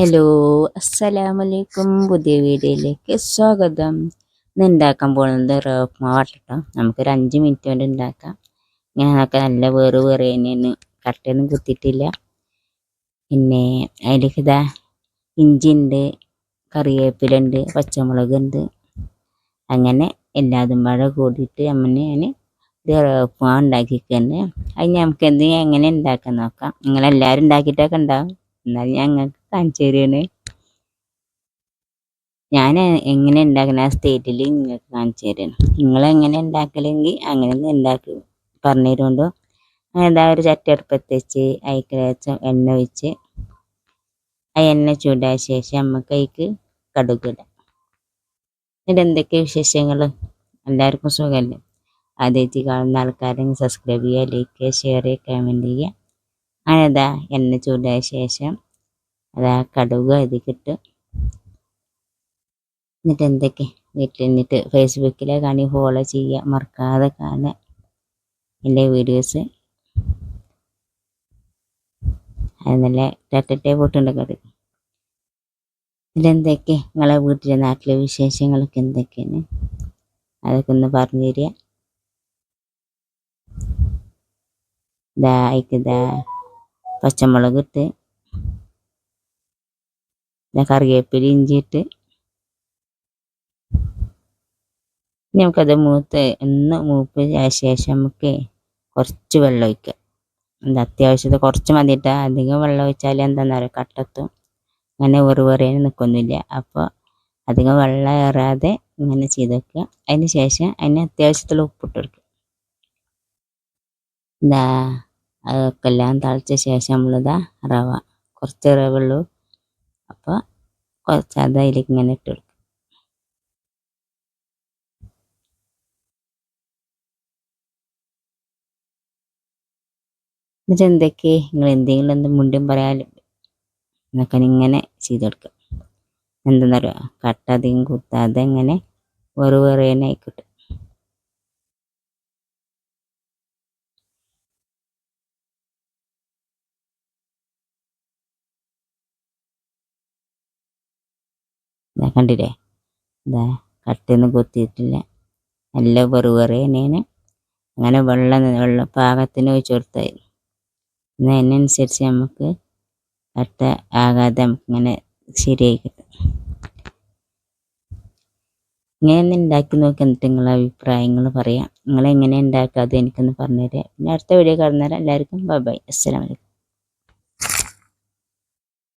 Hello അസ്സലാമലൈക്കും പുതിയ വീഡിയോയിലേക്ക് സ്വാഗതം. ഇന്ന് ഉണ്ടാക്കാൻ പോകുന്നത് റോപ്മാവാട്ട് കേട്ടോ നമുക്കൊരു അഞ്ച് മിനിറ്റ് കൊണ്ട് ഉണ്ടാക്കാം ഇങ്ങനെ നോക്കാൻ നല്ല വേറ് വേറെ തന്നെയാണ്. കട്ടയൊന്നും കുത്തിയിട്ടില്ല. പിന്നെ അതിലേക്ക് ഇതാ ഇഞ്ചി ഉണ്ട് കറിവേപ്പിലുണ്ട് പച്ചമുളക് ഉണ്ട് അങ്ങനെ എല്ലാതും പാടെ കൂടിയിട്ട് അമ്മനെ ഞാൻ ഇത് റോപ്മാവ് ഉണ്ടാക്കിക്കുന്നത് അത് നമുക്ക് എന്ത് എങ്ങനെ ഉണ്ടാക്കാൻ നോക്കാം. നിങ്ങളെല്ലാവരും ഉണ്ടാക്കിയിട്ടൊക്കെ ഉണ്ടാവും എന്നാലും ഞങ്ങൾക്ക് കാണിച്ചു ഞാൻ എങ്ങനെ ഉണ്ടാക്കുന്ന ആ സ്റ്റേറ്റിൽ നിങ്ങൾക്ക് കാണിച്ചു തരുന്നു നിങ്ങൾ എങ്ങനെ ഉണ്ടാക്കലെങ്കിൽ അങ്ങനെ ഉണ്ടാക്കി പറഞ്ഞു തരുകൊണ്ടോ എന്താ ഒരു ചട്ടിയടുപ്പത്ത് വെച്ച് അതിക്ക് ലേശം എണ്ണ ഒഴിച്ച് ആ എണ്ണ ചൂടായ ശേഷം നമുക്ക് അതിക്ക് കടുകിടാം എന്നിട്ട് എന്തൊക്കെ വിശേഷങ്ങൾ എല്ലാവർക്കും സുഖമല്ലേ? ആദ്യമായിട്ട് കാണുന്ന ആൾക്കാരെങ്കിൽ സബ്സ്ക്രൈബ് ചെയ്യുക ലൈക്ക് ചെയ്യുക ഷെയർ ചെയ്യുക കമന്റ് ചെയ്യുക. അങ്ങനെ എണ്ണ ചൂടായ ശേഷം അതാ കടുക് അതിക്കിട്ട് എന്നിട്ട് എന്തൊക്കെ വീട്ടിൽ നിന്നിട്ട് ഫേസ്ബുക്കിലെ കാണി ഫോളോ ചെയ്യുക മറക്കാതെ കാണുക. എന്റെ വീഡിയോസ്. അത് നല്ല ടട്ടേ പോട്ടുണ്ട് കടു ഇതെന്തൊക്കെ നിങ്ങളെ വീട്ടിലെ നാട്ടിലെ വിശേഷങ്ങളൊക്കെ എന്തൊക്കെയാണ്? അതൊക്കെ ഒന്ന് പറഞ്ഞു തരിക. ഇതാ അയക്കിതാ പച്ചമുളക് ഇട്ട് കറിവേപ്പില ഇഞ്ചിയിട്ട്. നമുക്കത് മൂത്ത് ഒന്ന് മൂപ്പ് ശേഷം നമുക്ക് കുറച്ച് വെള്ളം ഒഴിക്കുക എന്താ അത്യാവശ്യത്തെ കുറച്ച് മതിയിട്ട് അധികം വെള്ളം ഒഴിച്ചാൽ എന്താണെന്ന് പറയുക കട്ടത്തും. അങ്ങനെ വെറു വെറിയാനും നിൽക്കൊന്നുമില്ല അപ്പോൾ അധികം വെള്ളം ഏറാതെ ഇങ്ങനെ ചെയ്ത് വെക്കുക. അതിന് ശേഷം അതിന് അത്യാവശ്യത്തിൽ ഉപ്പിട്ട് കൊടുക്കുക. എന്താ അതൊക്കെ എല്ലാം തളിച്ച ശേഷം നമ്മളിതാ റവ. കുറച്ച് റവ ഉള്ളൂ. അപ്പോൾ കുറച്ച് അത് അതിലേക്ക് ഇങ്ങനെ ഇട്ട് കൊടുക്കും. എന്നിട്ട് എന്തൊക്കെ? നിങ്ങൾ എന്തെങ്കിലും എന്ത് മുണ്ടും പറയാലും എന്നൊക്കെ ഇങ്ങനെ ചെയ്ത് കൊടുക്കുക എന്തെന്നറിയോ? കട്ട അധികം കുത്താതെ ഇങ്ങനെ വെറു വേറെ ആയിക്കോട്ടെ ഇതാ കണ്ടില്ലേ? ഇതാ കട്ടയൊന്നും കൊത്തിയിട്ടില്ല. നല്ല വെറു തന്നെയാണ് അങ്ങനെ വെള്ളം വെള്ളം പാകത്തിന് ഒഴിച്ചു കൊടുത്താൽ എന്നാൽ അതിനനുസരിച്ച് നമുക്ക് കട്ട ആകാതെ നമുക്ക് ഇങ്ങനെ ശരിയായി കിട്ടും ഇങ്ങനെ ഒന്ന് ഉണ്ടാക്കി നോക്കി എന്നിട്ട് നിങ്ങളെ അഭിപ്രായങ്ങൾ പറയാം. നിങ്ങൾ എങ്ങനെ അത് എനിക്കൊന്ന് പറഞ്ഞുതരാം. പിന്നെ അടുത്ത വീഡിയോ കാണുന്നവരെ എല്ലാവർക്കും ബൈ ബൈ. അസ്സലാമലൈക്കും